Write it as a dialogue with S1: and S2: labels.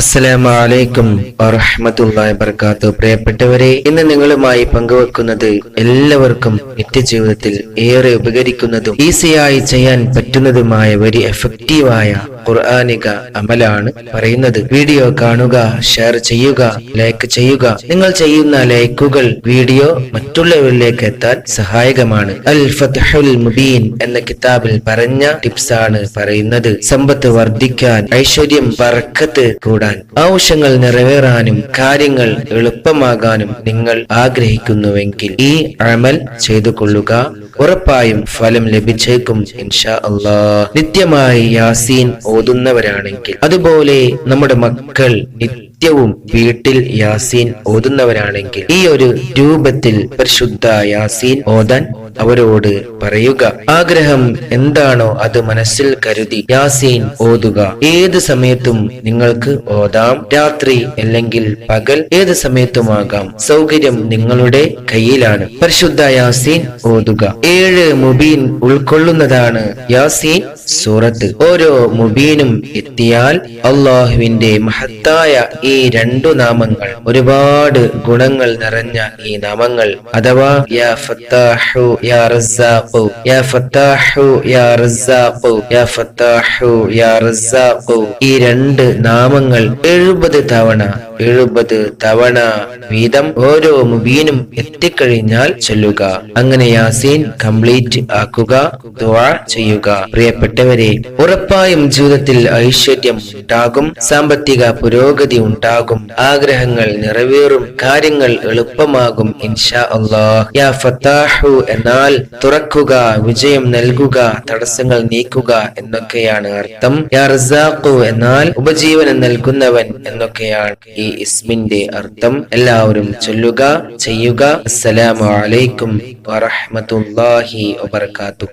S1: അസ്സലാമലൈക്കും വറഹമത്തുള്ളാഹി വബർക്കാത്തു. പ്രിയപ്പെട്ടവരെ ഇന്ന് നിങ്ങളുമായി പങ്കുവെക്കുന്നത് എല്ലാവർക്കും നിത്യജീവിതത്തിൽ ഏറെ ഉപകരിക്കുന്നതും ഈസിയായി ചെയ്യാൻ പറ്റുന്നതുമായ ഒരു എഫക്റ്റീവായ ഖുർആാനിക അമലാണ് പറയുന്നത്. വീഡിയോ കാണുക ഷെയർ ചെയ്യുക ലൈക്ക് ചെയ്യുക. നിങ്ങൾ ചെയ്യുന്ന ലൈക്കുകൾ വീഡിയോ മറ്റുള്ളവരിലേക്ക് എത്താൻ സഹായകമാണ്. അൽ ഫത്ഹുൽ മുബീൻ എന്ന കിതാബിൽ പറഞ്ഞ ടിപ്സ് ആണ് പറയുന്നത്. സമ്പത്ത് വർദ്ധിക്കാൻ ഐശ്വര്യം വർക്കത്ത് കൂടാൻ ആവശ്യങ്ങൾ നിറവേറാനും കാര്യങ്ങൾ എളുപ്പമാകാനും നിങ്ങൾ ആഗ്രഹിക്കുന്നുവെങ്കിൽ ഈ അമൽ ചെയ്തു കൊള്ളുക ഉറപ്പായും ഫലം ലഭിച്ചേക്കും ഇൻഷാ അള്ളാ നിത്യമായി യാസീൻ ഓതുന്നവരാണെങ്കിൽ അതുപോലെ നമ്മുടെ മക്കൾ നിത്യവും വീട്ടിൽ യാസീൻ ഓതുന്നവരാണെങ്കിൽ ഈ ഒരു രൂപത്തിൽ പരിശുദ്ധ യാസീൻ ഓതാൻ അവരോട് പറയുക. ആഗ്രഹം എന്താണോ അത് മനസ്സിൽ കരുതി യാസീൻ ഓതുക. ഏത് സമയത്തും നിങ്ങൾക്ക് ഓതാം. രാത്രി അല്ലെങ്കിൽ പകൽ ഏത് സമയത്തുമാകാം. സൗകര്യം നിങ്ങളുടെ കയ്യിലാണ്. പരിശുദ്ധ യാസീൻ ഓതുക. ഏഴ് മുബീൻ ഉൾക്കൊള്ളുന്നതാണ് യാസീൻ സൂറത്ത്. ഓരോ മുബീനും എത്തിയാൽ അള്ളാഹുവിന്റെ മഹത്തായ ഈ രണ്ടു നാമങ്ങൾ ഒരുപാട് ഗുണങ്ങൾ നിറഞ്ഞ ഈ നാമങ്ങൾ അഥവാ യാ ഫത്താഹു യാ رزاق يا ഫത്താഹു യാ റസാഖു യാ ഫത്താഹു യാ റസാഖു ഈ രണ്ട് നാമങ്ങൾ എഴുപത് തവണ എഴുപത് തവണ വീതം ഓരോ മുബീനും എത്തിക്കഴിഞ്ഞാൽ ചൊല്ലുക. അങ്ങനെ യാസീൻ കംപ്ലീറ്റ് ആക്കുക ദുആ ചെയ്യുക. പ്രിയപ്പെട്ടവരെ ഉറപ്പായും ജീവിതത്തിൽ ഐശ്വര്യം ഉണ്ടാകും സാമ്പത്തിക പുരോഗതി ഉണ്ടാകും ആഗ്രഹങ്ങൾ നിറവേറും കാര്യങ്ങൾ എളുപ്പമാകും ഇൻഷാ അള്ളാഹ് യാ ഫത്താഹു എന്നാൽ തുറക്കുക വിജയം നൽകുക തടസ്സങ്ങൾ നീക്കുക എന്നൊക്കെയാണ് അർത്ഥം. റസാഖു എന്നാൽ ഉപജീവനം നൽകുന്നവൻ എന്നൊക്കെയാണ് ഈ ഇസ്മിന്റെ അർത്ഥം. എല്ലാവരും ചൊല്ലുക ചെയ്യുക. അസ്സലാമു അലൈക്കും വറഹ്മത്തുള്ളാഹി വബർക്കാത്തു